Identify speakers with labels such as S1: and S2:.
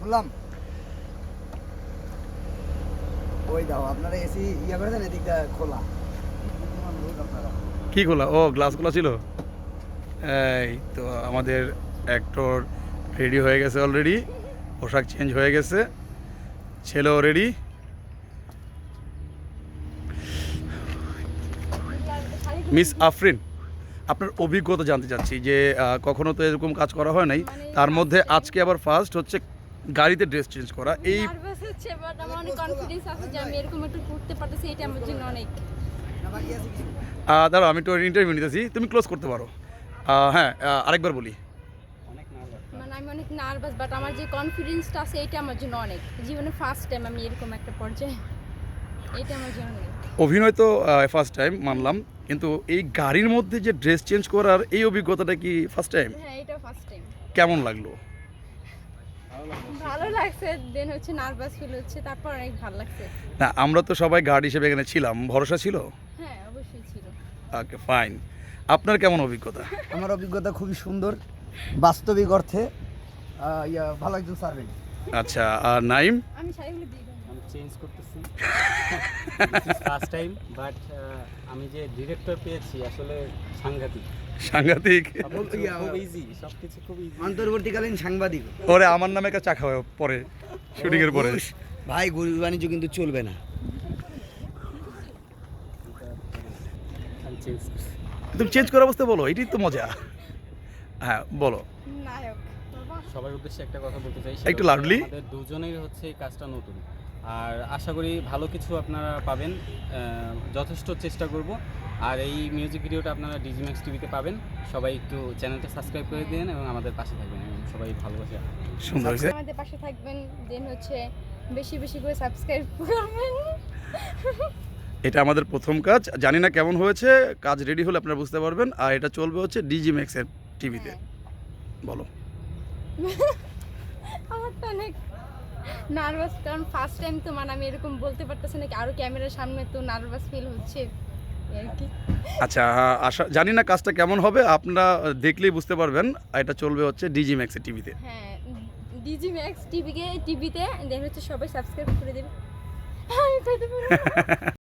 S1: খুললাম। ওই দাও, আপনারা এসি ইয়ে করে দেন, এদিকটা খোলা।
S2: কি খোলা? ও গ্লাস খোলা ছিল? এই তো আমাদের অ্যাক্টর রেডি হয়ে গেছে অলরেডি পোশাক চেঞ্জ হয়ে গেছে। ছেলেও রেডি মিস আফরিন, আপনার অভিজ্ঞতা জানতে চাচ্ছি যে কখনো তো এরকম কাজ করা হয় নাই। তার মধ্যে আজকে আবার ফার্স্ট হচ্ছে গাড়িতে ড্রেস চেঞ্জ করা এই
S3: নার্ভাস হচ্ছে বাট আমার অনেক কনফিডেন্স আছে যে আমি এরকম একটু করতে পারতেছি এটা আমার জন্য অনেক।
S2: দাঁড়াও আমি একটু ইন্টারভিউ নিতেছি তুমি ক্লোজ করতে পারো। হ্যাঁ আরেকবার বলি।
S3: মানে আমি অনেক নার্ভাস বাট আমার যে কনফিডেন্সটা আছে এটা আমার জন্য অনেক। জীবনে ফার্স্ট টাইম আমি এরকম একটা পর্যায়ে এটা আমার জন্য অনেক।
S2: অভিনয় তো ফার্স্ট টাইম মানলাম কিন্তু এই গাড়ির মধ্যে যে ড্রেস চেঞ্জ করার এই অভিজ্ঞতাটা কি ফার্স্ট টাইম
S3: হ্যাঁ এটা ফার্স্ট টাইম
S2: কেমন লাগল?
S3: ভালো লাগছে দেন হচ্ছে নার্ভাস ফিল হচ্ছে তারপর অনেক ভালো লাগছে।
S2: না আমরা তো সবাই গার্ড হিসেবে এখানে ছিলাম। ভরসা ছিল?
S3: হ্যাঁ অবশ্যই ছিল।
S2: ওকে ফাইন আপনার কেমন অভিজ্ঞতা?
S1: আমার অভিজ্ঞতা খুবই সুন্দর। বাস্তবিক অর্থে ইয়া, ভালো একজন সার্ভেন্ট
S2: আচ্ছা আর নাইম?
S3: আমি শাড়িগুলো দিয়ে
S4: আমি চেঞ্জ করতেছি। ফার্স্ট টাইম বাট আমি যে ডিরেক্টর পেয়েছি আসলে সাংঘাতিক।
S2: সাংঘাতিক।
S4: খুব ইজি সবকিছু খুব ইজি
S1: অন্তর্বর্তীকালীন সাংবাদিক।
S2: ওরে আমার নামে একটা চা খাওয়া পরে শুটিং এর পরে।
S1: ভাই গরিব বাণিজ্য কিন্তু চলবে না।
S2: তুমি চেঞ্জ করার অবস্থা বলো এটাই তো মজা। হ্যাঁ বলো।
S3: নায়ক।
S4: সবার উদ্দেশ্যে একটা কথা বলতে চাই
S2: একটু
S4: হচ্ছে আমাদের দুজনের হচ্ছে এই কাজটা নতুন। আর আশা করি ভালো কিছু আপনারা পাবেন যথেষ্ট চেষ্টা করব। আর এই মিউজিক ভিডিওটা আপনারা ডিজিম্যাক্স টিভিতে পাবেন। সবাই একটু চ্যানেলটা সাবস্ক্রাইব করে দিন এবং আমাদের পাশে থাকবেন এবং সবাই ভালোবাসে।
S2: সুন্দর
S3: আমাদের পাশে থাকবেন দেন হচ্ছে বেশি বেশি করে সাবস্ক্রাইব করবেন।
S2: এটা আমাদের প্রথম কাজ। জানি না কেমন হয়েছে কাজ রেডি হলে আপনারা বুঝতে পারবেন। আর এটা চলবে হচ্ছে ডিজি ম্যাক্সের টিভিতে। বলো।
S3: আমার তো অনেক নার্ভাস কারণ ফার্স্ট টাইম তো মানে আমি এরকম বলতে পারতেছি নাকি আরও ক্যামেরার সামনে তো নার্ভাস ফিল হচ্ছে।
S2: আচ্ছা আশা জানি না কাজটা কেমন হবে আপনারা দেখলেই বুঝতে পারবেন এটা চলবে হচ্ছে ডিজি ম্যাক্সের টিভিতে
S3: হ্যাঁ ডিজি ম্যাক্স টিভিকে টিভিতে দেন হচ্ছে সবাই সাবস্ক্রাইব করে দেবে।